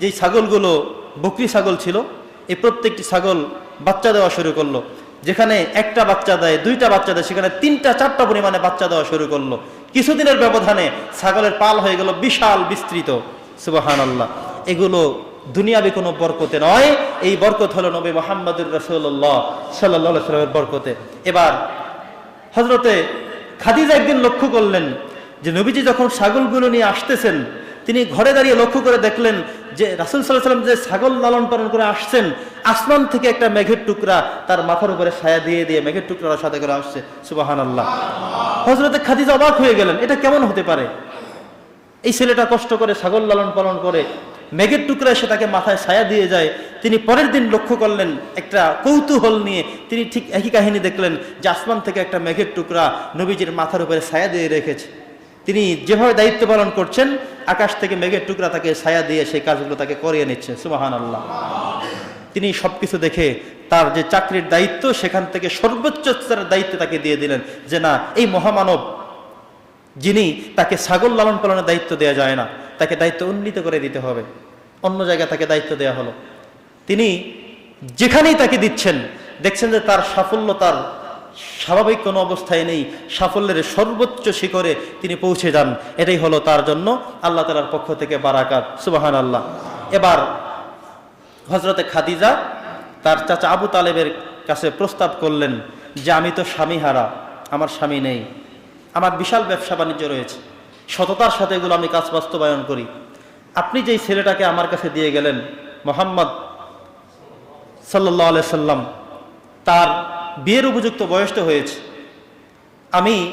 যেই ছাগলগুলো, বকরি ছাগল ছিল, এই প্রত্যেকটি ছাগল বাচ্চা দেওয়া শুরু করল। যেখানে একটা বাচ্চা দেয়, দুইটা বাচ্চা দেয়, সেখানে তিনটা, চারটা পরিমাণে বাচ্চা দেওয়া শুরু করল। কিছুদিনের ব্যবধানে ছাগলের পাল হয়ে গেল বিশাল বিস্তৃত। সুবাহান আল্লাহ এগুলো দুনিয়াবি কোনো বরকতে নয়। এই বরকত হলো নবী মোহাম্মদুর রসুল্লাহ সাল্লাহ সাল্লামের বরকতে। এবার হজরতে খাদিজা একদিন লক্ষ্য করলেন যে নবীজি যখন ছাগলগুলো নিয়ে আসতেছেন তিনি ঘরে দাঁড়িয়ে লক্ষ্য করে দেখলেন যে রাসুল সাল্লাহ সাল্লাম যে ছাগল লালন পালন করে আসছেন, আসমান থেকে একটা মেঘের টুকরা তার মাথার উপরে ছায়া দিয়ে দিয়ে মেঘের টুকরা সাথে করে আসছে। সুবাহান আল্লাহ হজরতে খাদিজা অবাক হয়ে গেলেন, এটা কেমন হতে পারে? এই ছেলেটা কষ্ট করে ছাগল লালন পালন করে মেঘের টুকরা এসে তাকে মাথায় ছায়া দিয়ে যায়। তিনি পরের দিন লক্ষ্য করলেন একটা কৌতূহল নিয়ে তিনি ঠিক একই কাহিনী দেখলেন যে আসমান থেকে একটা মেঘের টুকরা নবীজির মাথার উপরে ছায়া দিয়ে রেখেছে। তিনি যেভাবে দায়িত্ব পালন করছেন আকাশ থেকে মেঘের টুকরা তাকে ছায়া দিয়ে সেই কাজগুলো তাকে করিয়ে নিচ্ছে। সুবাহান আল্লাহ তিনি সবকিছু দেখে তার যে চাকরির দায়িত্ব, সেখান থেকে সর্বোচ্চ স্তরের দায়িত্ব তাকে দিয়ে দিলেন যে, না, এই মহামানব যিনি তাকে ছাগল লালন পালনের দায়িত্ব দেওয়া যায় না, তাকে দায়িত্ব উন্নীত করে দিতে হবে। অন্য জায়গায় তাকে দায়িত্ব দেওয়া হলো। তিনি যেখানেই তাকে দিচ্ছেন, দেখছেন যে তার সাফল্য তার স্বাভাবিক কোনো অবস্থায় নেই, সাফল্যের সর্বোচ্চ শিখরে তিনি পৌঁছে যান। এটাই হলো তার জন্য আল্লাহ তালার পক্ষ থেকে বারাকাত। সুবাহান আল্লাহ এবার হজরতে খাদিজা তার চাচা আবু তালেবের কাছে প্রস্তাব করলেন যে, আমি তো স্বামী হারা আমার স্বামী নেই। আমার বিশাল ব্যবসা বাণিজ্য রয়েছে। সততার সাথে এগুলো আমি কাজ বাস্তবায়ন করি। আপনি যেই ছেলেটাকে আমার কাছে দিয়ে গেলেন, মোহাম্মদ সাল্লাহ সাল্লাম তার বিয়ের উপযুক্ত বয়স তো হয়েছে। আমি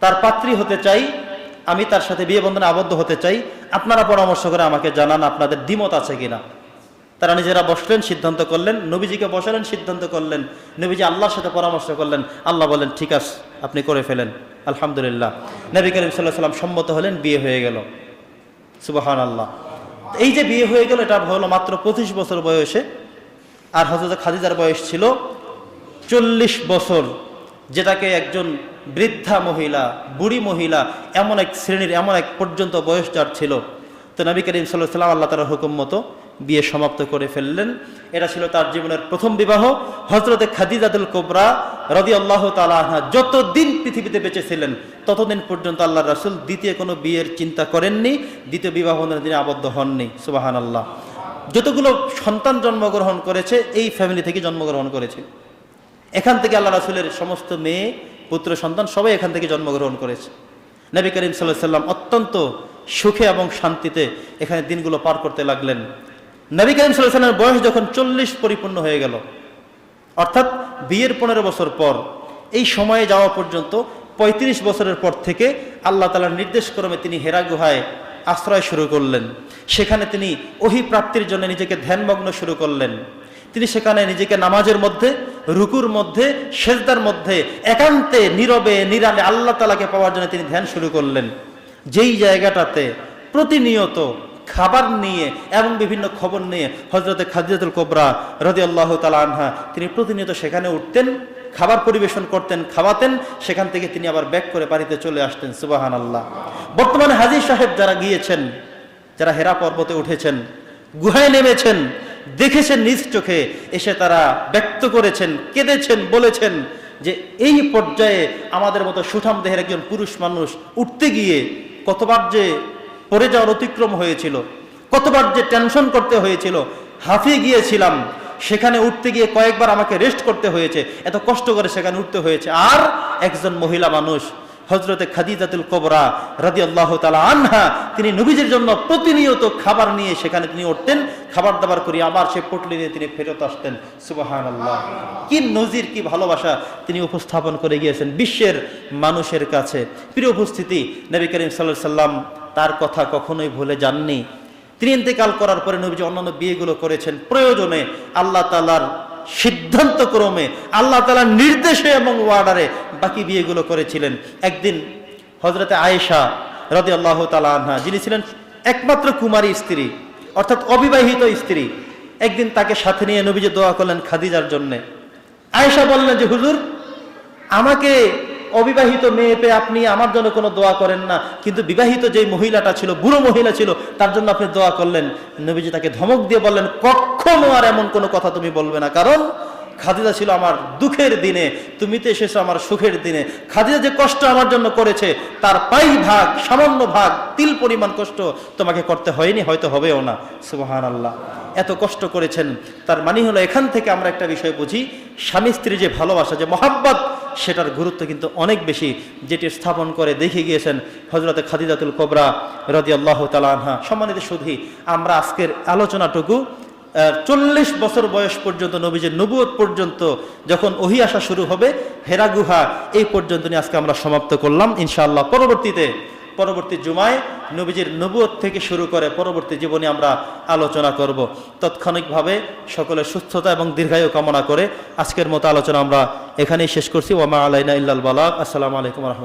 তার পাত্রী হতে চাই, আমি তার সাথে বিয়ে বন্ধনে আবদ্ধ হতে চাই। আপনারা পরামর্শ করে আমাকে জানান আপনাদের দ্বিমত আছে কিনা। তারা নিজেরা বসলেন, সিদ্ধান্ত করলেন, নবীজিকে বসালেন, সিদ্ধান্ত করলেন, নবীজি আল্লাহর সাথে পরামর্শ করলেন। আল্লাহ বলেন, ঠিক আছে, আপনি করে ফেলেন। আলহামদুলিল্লাহ। নবী করিম সাল্লাহ সাল্লাম সম্মত হলেন, বিয়ে হয়ে গেল। সুবাহান আল্লাহ এই যে বিয়ে হয়ে গেল, এটা হলো মাত্র পঁচিশ বছর বয়সে। আর হজরত খাদিজার বয়স ছিল চল্লিশ বছর যেটাকে একজন বৃদ্ধা মহিলা, বুড়ি মহিলা এমন এক শ্রেণির, এমন এক পর্যন্ত বয়স যার ছিল। তো নবী করিম সাল্লাহ সাল্লাম আল্লাহ তালার হুকুম মতো বিয়ে সমাপ্ত করে ফেললেন। এটা ছিল তার জীবনের প্রথম বিবাহ। হজরতে খাদিজাদুল কোবরা রদি আল্লাহ তালাহা যতদিন পৃথিবীতে বেঁচে ছিলেন, ততদিন পর্যন্ত আল্লাহ রাসুল দ্বিতীয় কোনো বিয়ের চিন্তা করেননি, দ্বিতীয় বিবাহ তিনি আবদ্ধ হননি। সুবাহান আল্লাহ যতগুলো সন্তান জন্মগ্রহণ করেছে, এই ফ্যামিলি থেকে জন্মগ্রহণ করেছে। এখান থেকে আল্লাহ রাসুলের সমস্ত মেয়ে, পুত্র, সন্তান সবাই এখান থেকে জন্মগ্রহণ করেছে। নবী করিম সাল্লাহ সাল্লাম অত্যন্ত সুখে এবং শান্তিতে এখানে দিনগুলো পার করতে লাগলেন। নবী করিম সাল্লাহ সাল্লামের বয়স যখন চল্লিশ পরিপূর্ণ হয়ে গেল, অর্থাৎ বিয়ের পনেরো বছর পর, এই সময়ে যাওয়া পর্যন্ত ৩৫ বছরের পর থেকে আল্লাহ তালার নির্দেশ ক্রমে তিনি হেরা গুহায় আশ্রয় শুরু করলেন। সেখানে তিনি ওহি প্রাপ্তির জন্য নিজেকে ধ্যানমগ্ন শুরু করলেন। তিনি সেখানে নিজেকে নামাজের মধ্যে রুকুর মধ্যে, সেজদার মধ্যে, একান্তে, নীরবে, নিরালে আল্লাহ তালাকে পাওয়ার জন্য তিনি ধ্যান শুরু করলেন। যেই জায়গাটাতে প্রতিনিয়ত খাবার নিয়ে এবং বিভিন্ন খবর নিয়ে হজরতে খাদিজাতুল কোবরা রদি আল্লাহ তালা আনহা তিনি প্রতিনিয়ত সেখানে উঠতেন, খাবার পরিবেশন করতেন, খাওয়াতেন, সেখান থেকে তিনি আবার ব্যাক করে বাড়িতে চলে আসতেন সুবাহান আল্লাহ বর্তমানে হাজির সাহেব যারা গিয়েছেন, যারা হেরা পর্বতে উঠেছেন, গুহায় নেমেছেন দেখেছেন নিজ চোখে, এসে তারা ব্যক্ত করেছেন, কেঁদেছেন, বলেছেন যে এই পর্যায়ে আমাদের মতো সুঠাম দেহের একজন পুরুষ মানুষ উঠতে গিয়ে কতবার যে পড়ে যাওয়ার অতিক্রম হয়েছিল, কতবার যে টেনশন করতে হয়েছিল, হাঁফিয়ে গিয়েছিলাম, সেখানে উঠতে গিয়ে কয়েকবার আমাকে রেস্ট করতে হয়েছে, এত কষ্ট করে সেখানে উঠতে হয়েছে। আর একজন মহিলা মানুষ হজরতে খাদিজাতুল কবরা রাদি আল্লাহ তালা আনহা, তিনি নবীজির জন্য প্রতিনিয়ত খাবার নিয়ে সেখানে তিনি উঠতেন, খাবার দাবার করি আবার সে পটলি নিয়ে তিনি ফেরত আসতেন। সুবাহান আল্লাহ কি নজির, কি ভালোবাসা তিনি উপস্থাপন করে গিয়েছেন বিশ্বের মানুষের কাছে। প্রিয় উপস্থিতি, নবী করিম সাল্লাহ সাল্লাম তার কথা কখনোই ভুলে যাননি। তিনি ইন্তেকাল করার পরে নবীজি অন্যান্য বিয়েগুলো করেছেন। প্রয়োজনে আল্লাহ তালার সিদ্ধান্ত ক্রমে আল্লাহ তালার নির্দেশে এবং ওয়ার্ডারে বাকি বিয়েগুলো করেছিলেন। একদিন হজরতে আয়েশা রদি আল্লাহ তালা যিনি ছিলেন একমাত্র কুমারী স্ত্রী, অর্থাৎ অবিবাহিত স্ত্রী, একদিন তাকে সাথে নিয়ে নবীজি দোয়া করলেন খাদিজার জন্যে। আয়েশা বললেন যে, হুজুর, আমাকে অবিবাহিত মেয়ে পেয়ে আপনি আমার জন্য কোনো দোয়া করেন না, কিন্তু বিবাহিত যে মহিলাটা ছিল, বুড়ো মহিলা ছিল, তার জন্য আপনি দোয়া করলেন। নবীজি তাকে ধমক দিয়ে বললেন, কখনো আর এমন কোনো কথা তুমি বলবে না, কারণ খাদিজা ছিল আমার দুঃখের দিনে, তুমি তো এসেছ আমার সুখের দিনে। খাদিজা যে কষ্ট আমার জন্য করেছে, তার পাই ভাগ, সামান্য ভাগ, তিল পরিমাণ কষ্ট তোমাকে করতে হয়নি, হয়তো হবেও না। সুবাহান আল্লাহ এত কষ্ট করেছেন। তার মানে হলো এখান থেকে আমরা একটা বিষয় বুঝি, স্বামী স্ত্রী যে ভালোবাসা, যে মহাব্বত, সেটার গুরুত্ব কিন্তু অনেক বেশি। যেটি স্থাপন করে দেখে গিয়েছেন হজরতে খাদিজাতুল কোবরা রদি আল্লাহ তালাহা সম্মানিত সুধী, আমরা আজকের আলোচনাটুকু চল্লিশ বছর বয়স পর্যন্ত, নবীজের নবুয়ত পর্যন্ত যখন ওহি আসা শুরু হবে, হেরা গুহা এই পর্যন্ত নিয়ে আজকে আমরা সমাপ্ত করলাম। ইনশাআল্লাহ পরবর্তীতে, পরবর্তী জুমায় নবীজির নবুয়ত থেকে শুরু করে পরবর্তী জীবনে আমরা আলোচনা করব। তাৎক্ষণিকভাবে সকলের সুস্থতা এবং দীর্ঘায়ু কামনা করে আজকের মতো আলোচনা আমরা এখানেই শেষ করছি। ওমা আলাইনা ইল্লাল বালাক আসসালামু আলাইকুম রহমতুল্লাহ।